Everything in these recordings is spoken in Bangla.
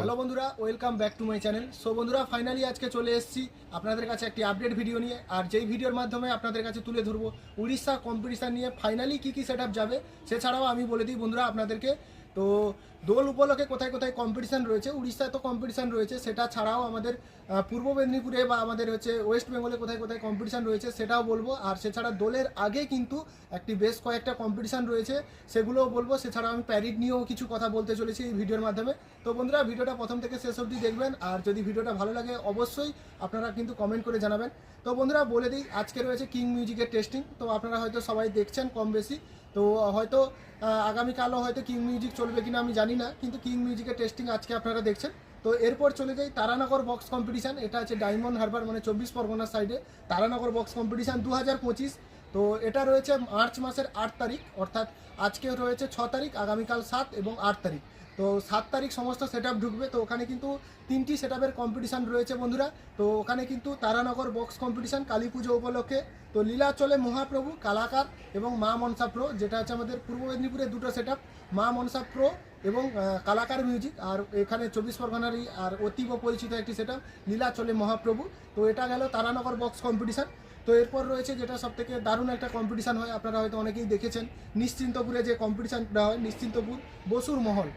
হ্যালো বন্ধুরা welcome back to my channel so বন্ধুরা ফাইনালি আজকে চলে এসেছি আপনাদের কাছে একটি আপডেট ভিডিও নিয়ে। আর যেই ভিডিওর মাধ্যমে আপনাদের কাছে তুলে ধরবো, উড়িষ্যা কম্পিটিশান নিয়ে ফাইনালি কী কী সেট যাবে সেছাড়াও আমি বলে দিই বন্ধুরা আপনাদেরকে। তো দোল উপলক্ষে কোথায় কোথায় কম্পিটিশান রয়েছে, উড়িষ্যায় তো কম্পিটিশান রয়েছে, সেটা ছাড়াও আমাদের পূর্ব মেদিনীপুরে বা আমাদের হচ্ছে ওয়েস্ট বেঙ্গলে কোথায় কোথায় কম্পিটিশান রয়েছে সেটাও বলব। আর সেছাড়া দোলের আগে কিন্তু একটি বেশ কয়েকটা কম্পিটিশান রয়েছে, সেগুলোও বলব। সেছাড়া আমি প্যারিড নিয়েও কিছু কথা বলতে চলেছি এই ভিডিওর মাধ্যমে। তো বন্ধুরা, ভিডিওটা প্রথম থেকে শেষ অবধি দেখবেন। আর যদি ভিডিওটা ভালো লাগে, অবশ্যই আপনারা কিন্তু কমেন্ট করে জানাবেন। তো বন্ধুরা, বলে দিই, আজকে রয়েছে কিং মিউজিকের টেস্টিং তো আপনারা হয়তো সবাই দেখছেন কম বেশি। তো হয়তো আগামীকালও হয়তো কিং মিউজিক চলবে কিনা আমি জানি না, কিন্তু কিং মিউজিকের টেস্টিং আজকে আপনারা দেখছেন। তো এরপর চলে যাই তারানগর বক্স কম্পিটিশান এটা আছে ডায়মন্ড হারবার মানে চব্বিশ পরগনার সাইডে তারানগর বক্স কম্পিটিশান দু হাজার পঁচিশ, তো এটা রয়েছে মার্চ মাসের আট তারিখ, অর্থাৎ আজকে রয়েছে ছ তারিখ, আগামীকাল সাত এবং আট তারিখ। তো সাত তারিখ সমস্ত সেট ঢুকবে, তো ওখানে কিন্তু তিনটি সেট আপের কম্পিটিশান রয়েছে বন্ধুরা। তো ওখানে কিন্তু তারানগর বক্স কম্পিটিশান কালী পুজো উপলক্ষে। তো লীলাচলে মহাপ্রভু, কালাকার এবং মা মনসা প্রো, যেটা আছে আমাদের পূর্ব মেদিনীপুরের দুটো সেট মা মনসা প্রো এবং কালাকার মিউজিক আর এখানে চব্বিশ পরগনারই আর অতীব পরিচিত একটি সেটা লীলা চলে মহাপ্রভু। তো এটা গেল তারানগর বক্স কম্পিটিশান তো এরপর রয়েছে যেটা সব থেকে দারুণ একটা কম্পিটিশান হয়, আপনারা হয়তো অনেকেই দেখেছেন, নিশ্চিন্তপুরে যে কম্পিটিশানটা হয়, নিশ্চিন্তপুর বসুর মহল।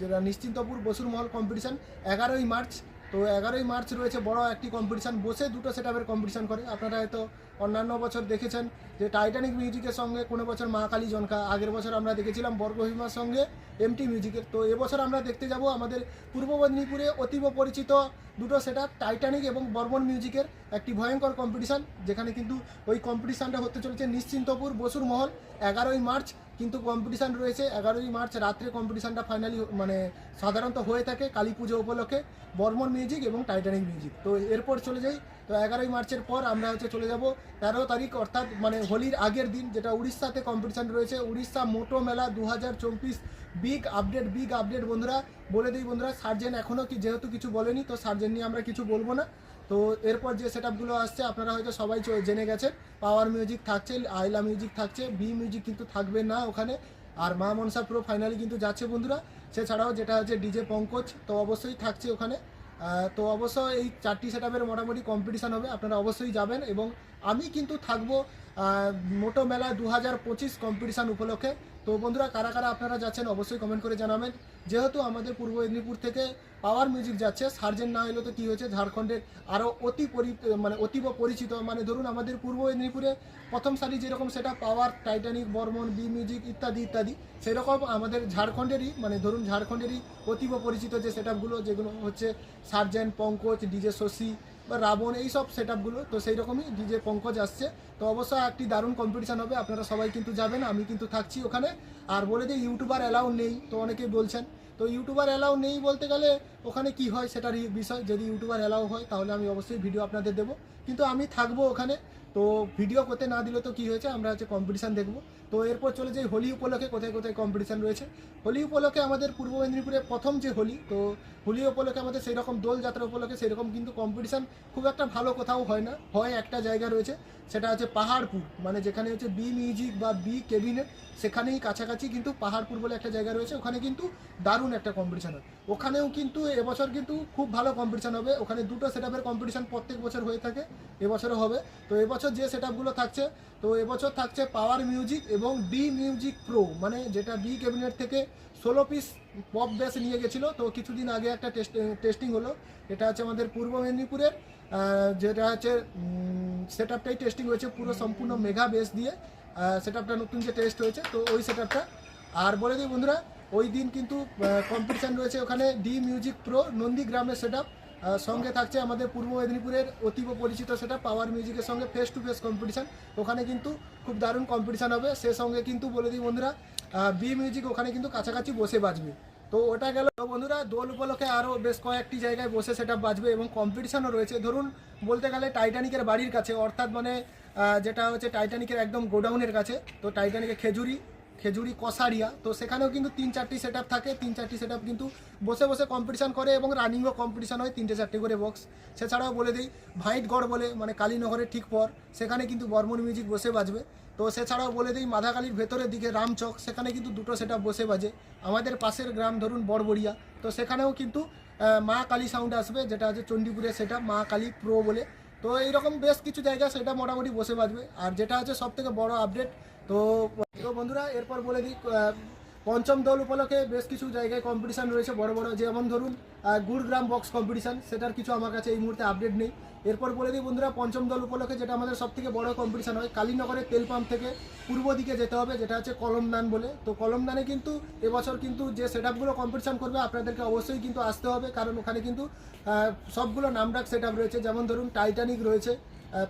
যেটা নিশ্চিন্তপুর বসুর মহল কম্পিটিশান এগারোই মার্চ তো এগারোই মার্চ রয়েছে বড় একটি কম্পিটিশান বসে দুটো সেট আপের কম্পিটিশান করে। আপনারা হয়তো অন্যান্য বছর দেখেছেন যে টাইটানিক মিউজিকের সঙ্গে কোনো বছর মা কালী জনকা, আগের বছর আমরা দেখেছিলাম বর্গভীমার সঙ্গে এমটি মিউজিকের তো এবছর আমরা দেখতে যাব আমাদের পূর্ব মেদিনীপুরে অতীব পরিচিত দুটো সেট টাইটানিক এবং বর্মন মিউজিকের একটি ভয়ঙ্কর কম্পিটিশান যেখানে কিন্তু ওই কম্পিটিশানটা হতে চলেছে নিশ্চিন্তপুর বসুর মহল, এগারোই মার্চ। কিন্তু কম্পিটিশান রয়েছে। এগারোই মার্চ রাত্রে কম্পিটিশানটা ফাইনালি মানে সাধারণত হয়ে থাকে কালী পুজো উপলক্ষে। বর্মন মিউজিক এবং টাইটানিক মিউজিক তো এরপর চলে যাই। তো এগারোই মার্চের পর আমরা হচ্ছে চলে যাব। তেরো তারিখ অর্থাৎ মানে হোলির আগের দিন যেটা উড়িষ্যাতে কম্পিটিশান রয়েছে। উড়িষ্যা মোটো মেলা দু হাজার চব্বিশ বিগ আপডেট বিগ আপডেট বন্ধুরা। বলে দিই বন্ধুরা সার্জেন এখনও কি যেহেতু কিছু বলেনি, তো সার্জেন নিয়ে আমরা কিছু বলব না। তো এরপর যে সেট আপগুলো আসছে, আপনারা হয়তো সবাই জেনে গেছেন পাওয়ার মিউজিক থাকছে, আইলা মিউজিক থাকছে বি মিউজিক কিন্তু থাকবে না ওখানে। আর মা মনসা প্রো ফাইনালি কিন্তু যাচ্ছে বন্ধুরা। সেছাড়াও যেটা হচ্ছে ডিজে পঙ্কজ তো অবশ্যই থাকছে ওখানে। তো অবশ্য এই চারটি সেট মোটামুটি কম্পিটিশান হবে, আপনারা অবশ্যই যাবেন এবং আমি কিন্তু থাকব মোটো মেলা দু হাজার পঁচিশ কম্পিটিশান উপলক্ষে। তো বন্ধুরা, কারা কারা আপনারা যাচ্ছেন অবশ্যই কমেন্ট করে জানাবেন। যেহেতু আমাদের পূর্ব মেদিনীপুর থেকে পাওয়ার মিউজিক যাচ্ছে, সার্জেন না হলেও তো কী হয়েছে? ঝাড়খণ্ডের আরও অতি পরি মানে অতীব পরিচিত মানে ধরুন আমাদের পূর্ব মেদিনীপুরে প্রথম সারি যেরকম সেটা power Titanic Barman B music ইত্যাদি ইত্যাদি, সেরকম আমাদের ঝাড়খণ্ডেরই মানে ধরুন ঝাড়খণ্ডেরই অতীব পরিচিত যে সেট যেগুলো হচ্ছে সার্জেন, পঙ্কজ ডিজে শশী বা রাবণ এই সব সেট আপগুলো তো সেই রকমই ডিজে পঙ্কজ আসছে। তো অবশ্যই একটি দারুণ কম্পিটিশান হবে, আপনারা সবাই কিন্তু যাবেন, আমি কিন্তু থাকছি ওখানে। আর বলে যে ইউটিউবার অ্যালাউ নেই, তো অনেকেই বলছেন। তো ইউটিউবার অ্যালাউ নেই বলতে গেলে ওখানে কি হয় সেটার বিষয়, যদি ইউটিউবার অ্যালাউ হয় তাহলে আমি অবশ্যই ভিডিও আপনাদের দেবো। কিন্তু আমি থাকব ওখানে তো ভিডিও করতে না দিলে তো কি হয়েছে? আমরা হচ্ছে কম্পিটিশান দেখব। তো এরপর চলে যাই হোলি উপলক্ষে, কোথায় কোথায় কম্পিটিশান রয়েছে? হোলি উপলক্ষে আমাদের পূর্ব মেদিনীপুরে প্রথম যে হোলি, তো হোলি উপলক্ষে আমাদের সেই রকম দোল যাত্রা উপলক্ষে সেই রকম কিন্তু কম্পিটিশান খুব একটা ভালো কোথাও হয় না। হয় একটা জায়গা রয়েছে, সেটা হচ্ছে পাহাড়পুর। মানে যেখানে হচ্ছে বি মিউজিক বা বি কেবিনেট সেখানেই কাছাকাছি কিন্তু পাহাড়পুর বলে একটা জায়গা রয়েছে, ওখানে কিন্তু দারুণ একটা কম্পিটিশান হয়। ওখানেও কিন্তু এবছর কিন্তু খুব ভালো কম্পিটিশান হবে। ওখানে দুটো সেট কম্পিটিশান প্রত্যেক বছর হয়ে থাকে, এবছরও হবে। তো এবছর যে সেট থাকছে, তো এবছর থাকছে পাওয়ার মিউজিক এবং বি মিউজিক প্রো মানে যেটা বি ক্যাবিনেট থেকে ষোলো পিস পপ বেস নিয়ে গেছিল। তো কিছুদিন আগে একটা টেস্ট হলো। এটা হচ্ছে আমাদের পূর্ব মেদিনীপুরের যেটা হচ্ছে সেট আপটাই টেস্টিং হয়েছে পুরো সম্পূর্ণ মেগা বেস দিয়ে। সেট আপটা নতুন যে টেস্ট হয়েছে, তো ওই সেট আপটা আর বলে দিই বন্ধুরা, ওই দিন কিন্তু কম্পিটিশান রয়েছে ওখানে ডি মিউজিক প্রো নন্দীগ্রামের সেট আপ সঙ্গে থাকছে আমাদের পূর্ব মেদিনীপুরের অতীব পরিচিত সেটা পাওয়ার মিউজিকের সঙ্গে ফেস টু ফেস কম্পিটিশান ওখানে কিন্তু খুব দারুণ কম্পিটিশান হবে। সে সঙ্গে কিন্তু বলে দিই বন্ধুরা বি মিউজিক ওখানে কিন্তু কাছাকাছি বসে বাজবে। তো ওটা গেল বন্ধুরা, দোল উপলক্ষে আরও বেশ কয়েকটি জায়গায় বসে সেটা বাজবে এবং কম্পিটিশানও রয়েছে। ধরুন, বলতে গেলে টাইটানিকের বাড়ির কাছে, অর্থাৎ মানে যেটা হচ্ছে টাইটানিকের একদম গোডাউনের কাছে, তো টাইটানিকের খেজুরি খেজুরি কসারিয়া, তো সেখানেও কিন্তু তিন চারটি সেট থাকে। তিন চারটি সেট কিন্তু বসে বসে কম্পিটিশান করে এবং রানিংও কম্পিটিশান হয় তিনটে চারটে করে বক্স সেছাড়াও বলে দিই ভাইটগড় বলে মানে কালীনগরের ঠিক পর, সেখানে কিন্তু বর্মন মিউজিক বসে বাজবে। তো সেছাড়াও বলে দিই, মাধাকালীর ভেতরের দিকে রামচক সেখানে কিন্তু দুটো সেট বসে বাজে। আমাদের পাশের গ্রাম ধরুন বড়বড়িয়া, তো সেখানেও কিন্তু মা কালী সাউন্ড আসবে, যেটা আছে চণ্ডীপুরের সেটা মা কালী প্রো বলে। তো এইরকম বেশ কিছু জায়গা সেটা মোটামুটি বসে বাজবে। আর যেটা আছে সব থেকে বড় আপডেট তো তো বন্ধুরা, এরপর বলে দিই পঞ্চম দল উপলক্ষে বেশ কিছু জায়গায় কম্পিটিশন রয়েছে, বড় বড়। যেমন ধরুন গুড়গ্রাম বক্স কম্পিটিশান সেটার কিছু আমার কাছে এই মুহূর্তে আপডেট নেই। এরপর বলে দিই বন্ধুরা, পঞ্চম দল উপলক্ষে যেটা আমাদের সব থেকে বড় কম্পিটিশান হয়, কালীনগরের তেল পাম্প থেকে পূর্ব দিকে যেতে হবে, যেটা হচ্ছে কলমদান বলে। তো কলমদানে কিন্তু এবছর কিন্তু যে সেট আপগুলো কম্পিটিশন করবে, আপনাদেরকে অবশ্যই কিন্তু আসতে হবে, কারণ ওখানে কিন্তু সবগুলো নামডাক সেট রয়েছে। যেমন ধরুন টাইটানিক রয়েছে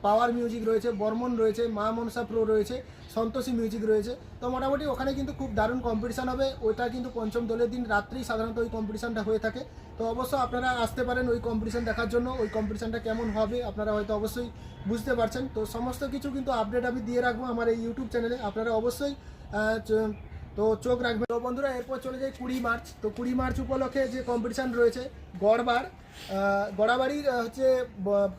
পাওয়ার মিউজিক রয়েছে, বর্মন রয়েছে, মা মনসা প্রো রয়েছে, সন্তোষী মিউজিক রয়েছে। তো মোটামুটি ওখানে কিন্তু খুব দারুণ কম্পিটিশান হবে। ওইটা কিন্তু পঞ্চম দলের দিন রাত্রেই সাধারণত ওই কম্পিটিশানটা হয়ে থাকে। তো অবশ্য আপনারা আসতে পারেন ওই কম্পিটিশান দেখার জন্য। ওই কম্পিটিশানটা কেমন হবে আপনারা হয়তো অবশ্যই বুঝতে পারছেন। তো সমস্ত কিছু কিন্তু আপডেট আমি দিয়ে রাখব আমার এই ইউটিউব চ্যানেলে আপনারা অবশ্যই তো চোখ রাখবে তো বন্ধুরা, এরপর চলে যাই কুড়ি মার্চ। তো কুড়ি মার্চ উপলক্ষে যে কম্পিটিশান রয়েছে, গড়বার গড়াবাড়ির হচ্ছে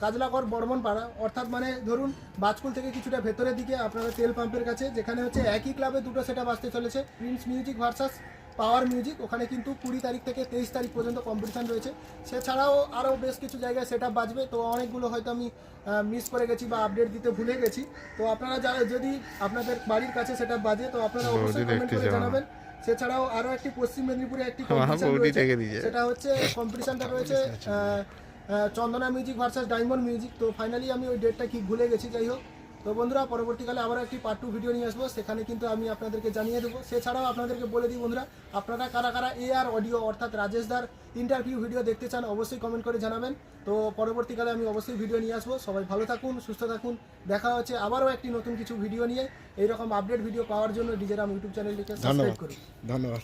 কাজলাকর বর্মন পাড়া অর্থাৎ মানে ধরুন, বাজকুল থেকে কিছুটা ভেতরের দিকে আপনারা তেল পাম্পের কাছে, যেখানে হচ্ছে একই ক্লাবে দুটো সেটা বাঁচতে চলেছে। Prince music versus power music ওখানে কিন্তু কুড়ি তারিখ থেকে তেইশ তারিখ পর্যন্ত কম্পিটিশান রয়েছে। সেছাড়াও আরও বেশ কিছু জায়গায় সেট বাজবে তো অনেকগুলো হয়তো আমি মিস করে গেছি বা আপডেট দিতে ভুলে গেছি। তো আপনারা যারা যদি আপনাদের বাড়ির কাছে সেটা বাজে তো আপনারা অবশ্যই কমেন্ট করে জানাবেন। সেছাড়াও আরও একটি পশ্চিম মেদিনীপুরে একটি রয়েছে। সেটা হচ্ছে কম্পিটিশনটা রয়েছে Chandana music versus diamond music তো ফাইনালি আমি ওই ডেটটা কি ভুলে গেছি যাই হোক। তো বন্ধুরা পরবর্তীকালে আবারও একটি পার্ট টু ভিডিও নিয়ে আসব। সেখানে কিন্তু আমি আপনাদেরকে জানিয়ে দেবো। সেছাড়াও আপনাদেরকে বলে দিই বন্ধুরা আপনারা কারা কারা এ আর অডিও অর্থাৎ রাজেশ দার ইন্টারভিউ ভিডিও দেখতে চান অবশ্যই কমেন্ট করে জানাবেন। তো পরবর্তীকালে আমি অবশ্যই ভিডিও নিয়ে আসব। সবাই ভালো থাকুন সুস্থ থাকুন। দেখা হচ্ছে আবারও একটি নতুন কিছু ভিডিও নিয়ে। এইরকম আপডেট ভিডিও পাওয়ার জন্য ডিজেরাম ইউটিউব চ্যানেলটিকে সাবস্ক্রাইব করুন। ধন্যবাদ।